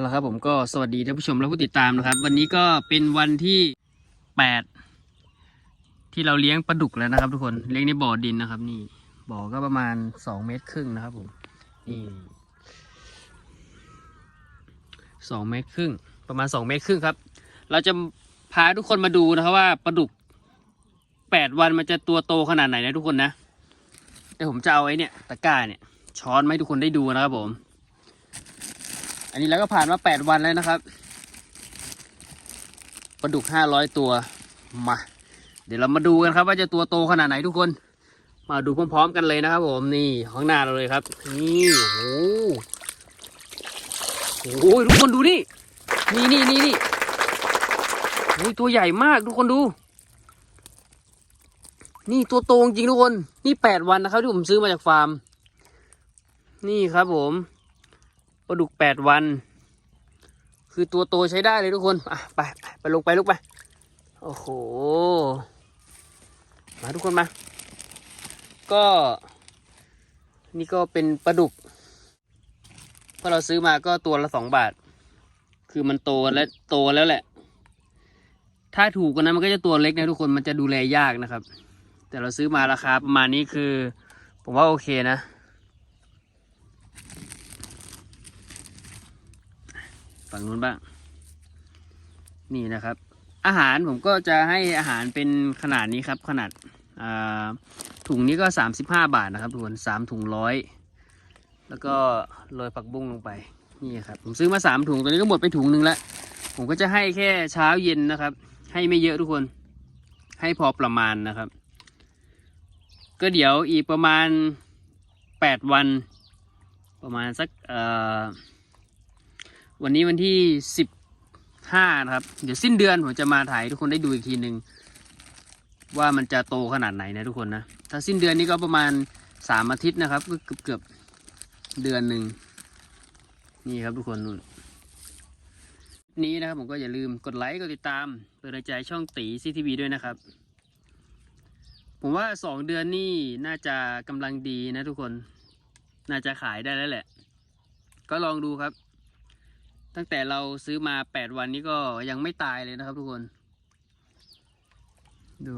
เอาละครับผมก็สวัสดีท่านผู้ชมและผู้ติดตามนะครับ วันนี้ก็เป็นวันที่แปดที่เราเลี้ยงปลาดุกแล้วนะครับ ทุกคนเลี้ยงในบ่อดินนะครับ นี่บ่อก็ประมาณสองเมตรครึ่งนะครับผมนี่สองเมตรครึ่ง ประมาณสองเมตรครึ่งครับ เราจะพาทุกคนมาดูนะครับว่าปลาดุกแปดวันมันจะตัวโตขนาดไหนนะทุกคนนะเดี๋ยวผมจะเอาไอ้เนี่ยตะกร้าเนี่ยช้อนให้ทุกคนได้ดูนะครับผม อันนี้เราก็ผ่านมาแปดวันแล้วนะครับปลาดุกห้าร้อยตัวมา เดี๋ยวเรามาดูกันครับ ว่าจะตัวโตขนาดไหนทุกคน มาดูพร้อมๆกันเลยนะครับผมนี่ข้างหน้าเราเลยครับ นี่โอ้โหโอ้โหทุกคนดูนี่นี่นี่นี่นี่โอ้ยตัวใหญ่มากทุกคนดู นี่ตัวโตจริงทุกคน นี่แปดวันนะครับที่ผมซื้อมาจากฟาร์ม นี่ครับผม ปลาดุกแปดวัน คือตัวโตใช้ได้เลยทุกคนอะไปไปไปลงไปลูกไป โอ้โห มาทุกคนมา ก็ นี่ก็เป็นปลาดุกพอเราซื้อมาก็ตัวละสองบาท คือมันโตและโตแล้วแหละ ถ้าถูกกว่านั้นมันก็จะตัวเล็กนะทุกคนมันจะดูแลยากนะครับ แต่เราซื้อมาราคาประมาณนี้คือ ผมว่าโอเคนะ ฝั่งนู้นบ้าง นี่นะครับ อาหารผมก็จะให้อาหารเป็นขนาดนี้ครับ ขนาดถุงนี้ก็สามสิบห้าบาทนะครับทุกคนสามถุงร้อยแล้วก็โรยผักบุ้งลงไปนี่ครับผมซื้อมาสามถุงตัวนี้ก็หมดไปถุงหนึ่งแล้วผมก็จะให้แค่เช้าเย็นนะครับ ให้ไม่เยอะทุกคน ให้พอประมาณนะครับ ก็เดี๋ยวอีกประมาณแปดวัน ประมาณสักเอ่อ วันนี้วันที่สิบห้านะครับ เดี๋ยวสิ้นเดือนผมจะมาถ่ายทุกคนได้ดูอีกทีหนึ่งว่ามันจะโตขนาดไหนนะทุกคนนะ ถ้าสิ้นเดือนนี้ก็ประมาณสามอาทิตย์นะครับ ก็เกือบเกือบเดือนหนึ่งนี่ครับทุกคนนู่นนี้นะครับผมก็อย่าลืมกดไลค์กดติดตามเปิดใจช่องตีซีทีวีด้วยนะครับ ผมว่าสองเดือนนี่น่าจะกำลังดีนะทุกคน น่าจะขายได้แล้วแหละ ก็ลองดูครับ ตั้งแต่เราซื้อมาแปดวันนี้ก็ยังไม่ตายเลยนะครับทุกคน ดู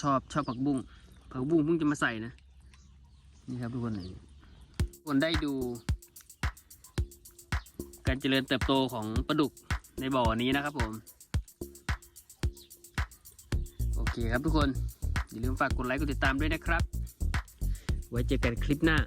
ชอบชอบผักบุ้งผักบุ้งเพิ่งจะมาใส่นะ นี่ครับทุกคนทุกคนได้ดู การเจริญเติบโตของปลาดุกในบ่อนี้นะครับผม โอเคครับทุกคน อย่าลืมฝากกดไลค์กดติดตามด้วยนะครับ ไว้เจอกันคลิปหน้า